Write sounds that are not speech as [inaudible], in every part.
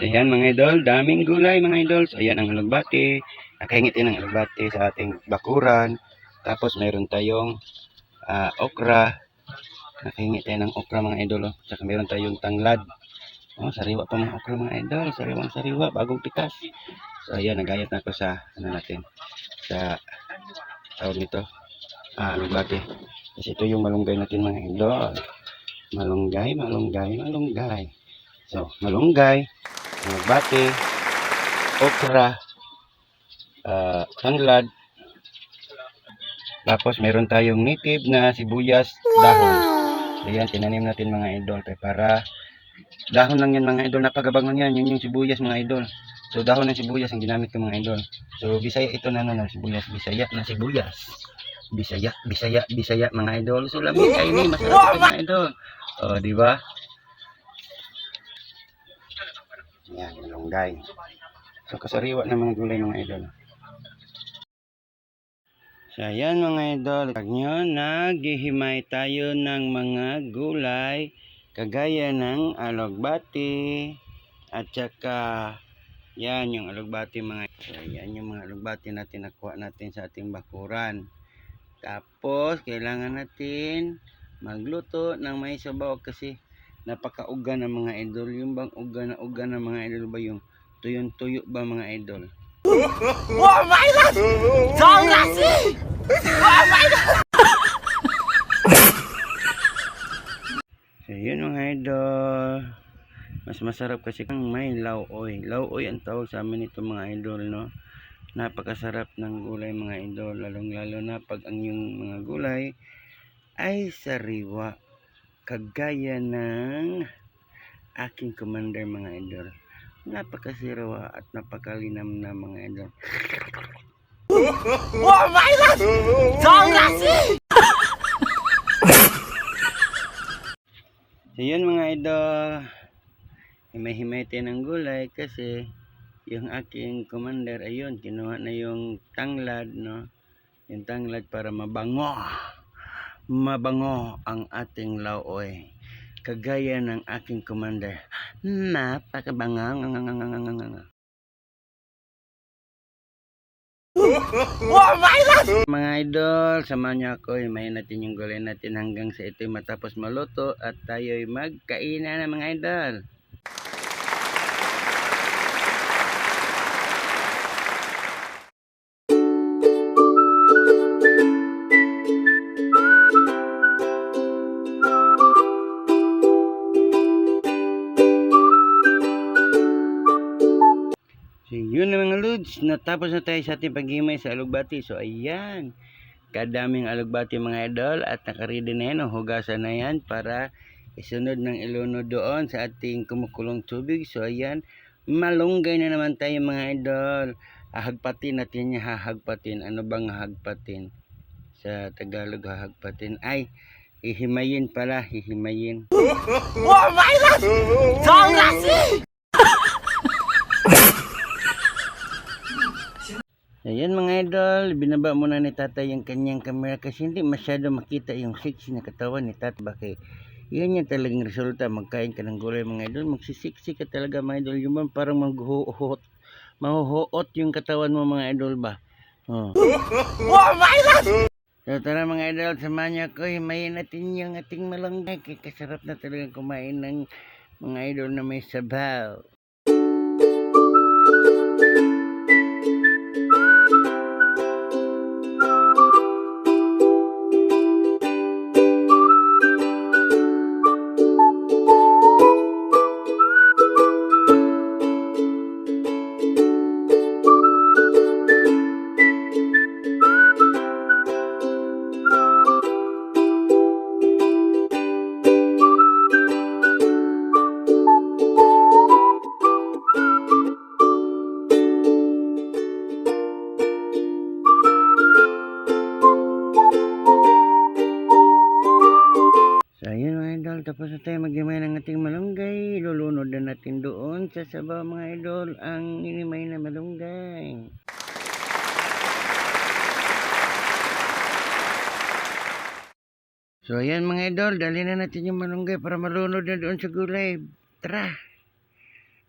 Ayan mga idol, daming gulay mga idol. So, ayan ang alugbati. Nakahingit din ang alugbati sa ating bakuran. Tapos meron tayong ah, okra. Nakahingit din ng okra mga idol. Oh. Tsaka meron tayong tanglad. Oh, sariwa pa mga okra mga idol. Sariwang sariwa, bagong pitas. So ayan, nagayat na ako sa, ano natin, sa tawag nito, ah, alugbati. Kasi ito yung malunggay natin mga idol. Malunggay, malunggay, malunggay. So, malunggay, alugbati, okra, ah, tanglad, tapos meron tayong native na sibuyas dahon. So yan, tinanim natin mga idol para dahon lang yan mga idol, napagabangon yan, yun yung sibuyas mga idol. So dahon ng sibuyas ang ginamit ko mga idol. So bisaya ito na na sibuyas, bisaya na sibuyas. Bisaya, bisaya, bisaya mga idol. So lamig kayo ni, masarap ito mga idol. O, di ba? Yan, malunggay. So kasariwa ng mga gulay mga idol. So ayan mga idol, pag nyo naghihimay tayo ng mga gulay kagaya ng alugbati at saka yan yung alugbati mga so, yan yung mga alugbati natin nakuha natin sa ating bakuran. Tapos kailangan natin magluto ng may sabaw kasi napakauga ng mga idol. Yung bang uga na uga ng mga idol ba yung tuyong-tuyo ba mga idol? So, yun mga idol. Mas masarap kasi kung may lauoy. Lauoy ang tawag sa amin ito mga idol, no? Napakasarap ng gulay mga idol. Lalong lalo na pag ang yung mga gulay ay sariwa. Kagaya ng aking commander mga idol. Napakasiriwa at napakalinam na mga idol. So yun mga idol, himay-himay tayo ng gulay kasi yung aking commander ayun, kinuha na yung tanglad, no? Yung tanglad para mabango. Mabango ang ating lauoy. Kagaya ng aking commander. Napakabango. Mga idol, samahan niyo ako. Himayin natin yung gulay natin hanggang sa ito'y matapos maluto at tayo'y magkainan na mga idol. Natapos na tayo sa ating paghimay sa alugbati. So ayan, kadaming alugbati mga idol at nakaredy na yan, hugasan na yan para isunod ng iluno doon sa ating kumukulong tubig. So ayan, malunggay na naman tayo mga idol. Hahagpatin natin niya, hahagpatin. Ano bang hahagpatin? Sa Tagalog hahagpatin. Ay, hihimayin pala, hihimayin. [laughs] Ayan mga idol, binaba muna ni tatay yung kanyang camera kasi hindi masyado makita yung sexy na katawan ni tatay. Bakit? Yan yung talagang resulta. Magkain ka ng gulay mga idol. Magsisiksi ka talaga mga idol. Yung bang parang maghuhuot. Mahuhuot yung katawan mo mga idol ba? Oh. [laughs] So tara mga idol, samahan niyo ako. Himayin natin yung ating malunggay. Kasarap na talaga kumain ng mga idol na may sabaw. Tapos na tayo magimay ng ating malunggay. Lulunod na natin doon sa sabaw mga idol ang inimay na malunggay. So, ayan mga idol, dali na natin yung malunggay para malunod na doon sa gulay. Tara!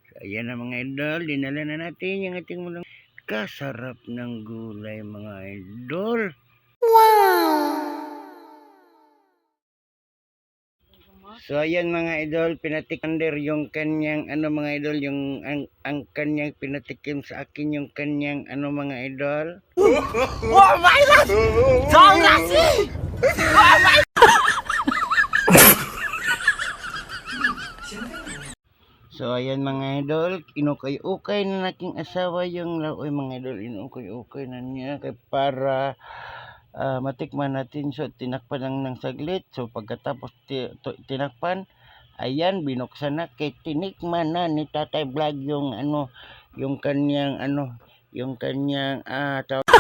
So, ayan na mga idol, dinala na natin yung ating mulang kasarap ng gulay mga idol. So ayan mga idol, pinatikander yung kanyang ano mga idol, yung ang, ang kanyang pinatikim sa akin yung kanyang ano mga idol. So ayan mga idol, inukay-ukay na naking asawa yung laoy mga idol, inukay-ukay na niya kay para ah, matikman natin. So tinakpan lang ng saglit. So pagkatapos tinakpan ayan binuksan na. Kay tinikman na ni Tatay Vlog yung ano yung kanyang ano yung kanyang ah tawag [laughs]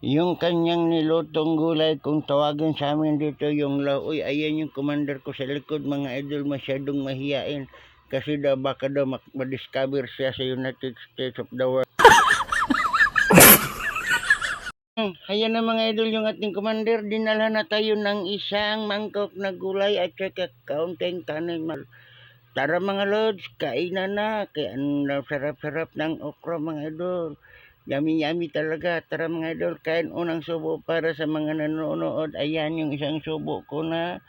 yung kanyang nilutong gulay kung tawagin sa amin dito yung laoy ayan yung commander ko sa likod mga idol masyadong mahiyain kasi daw baka daw ma-discover siya sa United States of the world [laughs] Hmm, Ayan na mga idol yung ating commander. Dinala na tayo ng isang mangkok na gulay at saka kaunting kanin. Tara mga lods, kainan na. Kaya ang sarap-sarap ng okra mga idol. Yummy-yummy talaga. Tara mga idol, kain unang subo para sa mga nanonood. Ayan yung isang subo ko na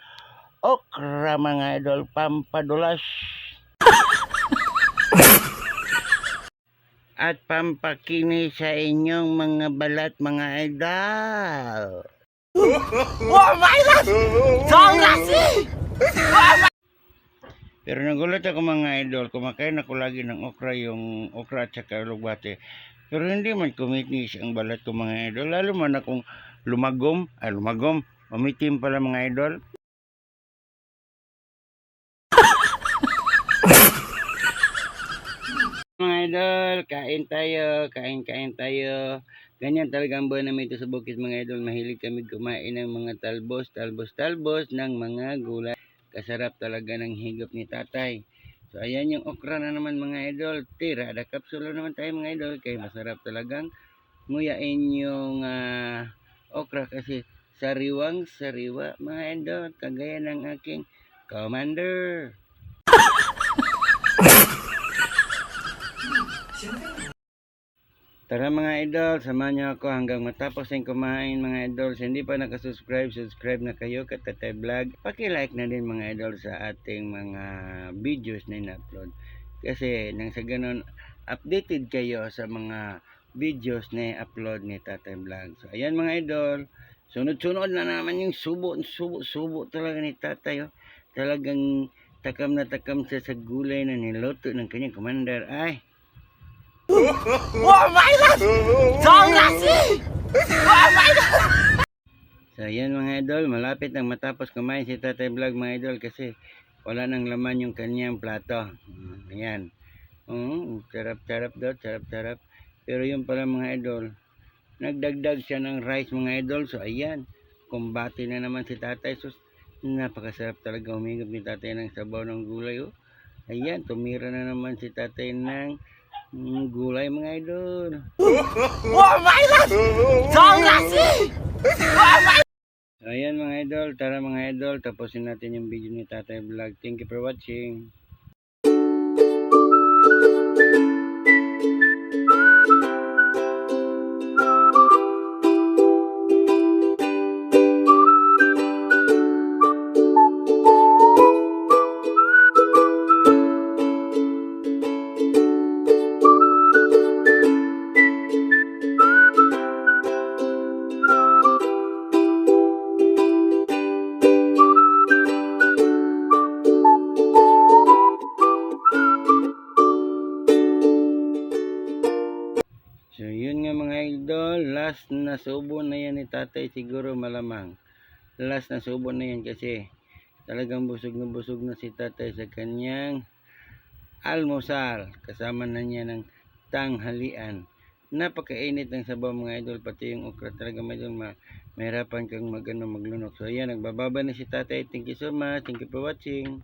okra mga idol. Pampadulas. At pampakini sa inyong mga balat mga idol. Pero nagulat ako mga idol, kumakain ako lagi ng okra, yung okra at saka lugbate. Pero hindi man kumitis ang balat ko mga idol, lalo man akong lumagom, ah lumagom, umitim pala mga idol. Mga idol, kain tayo, kain-kain tayo. Ganyan talaga ang buhay namin ito sa bukid mga idol. Mahilig kami kumain ng mga talbos, talbos, talbos ng mga gulay. Kasarap talaga ng higop ni tatay. So ayan yung okra na naman mga idol. Tira, da kapsula naman tayo mga idol. Kaya masarap talagang nguyain yung ah, okra kasi sariwang sariwa mga idol. Kagaya ng aking commander. Tara mga idol, samahan niyo ako hanggang matapos ang kumain mga idol. Sa hindi pa nakasubscribe, subscribe na kayo kay Tatay Vlog. Paki-like na din mga idol sa ating mga videos na in-upload. Kasi nang sa ganun, updated kayo sa mga videos na i-upload ni Tatay Vlog. So ayan mga idol, sunod-sunod na naman yung subo, subo, subo talaga ni Tatay. Oh. Talagang takam na takam siya sa gulay na niluto ng kanyang commander. Ay, [laughs] So ayan mga idol, malapit ang matapos kumain si Tatay Vlog mga idol kasi wala nang laman yung kanyang plato. Ayan. Mm, sarap-sarap daw, sarap-sarap. Pero yun pala mga idol, nagdagdag siya ng rice mga idol. So ayan, kumbati na naman si Tatay. So napakasarap talaga humigop ni Tatay ng sabaw ng gulay. Oh. Ayan, tumira na naman si Tatay ng mm, gulay mga idol. Ayan mga idol, tara mga idol, tapusin natin yung video ni Tatay Vlog. Thank you for watching. Na subo na yan ni tatay siguro malamang. Last na subo na yan kasi talagang busog na busog na si tatay sa kanyang almusal. Kasama na niya ng tanghalian. Napakainit ng sabaw mga idol, pati yung okra talaga mga idol, ma mahirapan kang magano maglunok. So ayan, nagbababa na si tatay. Thank you so much. Thank you for watching.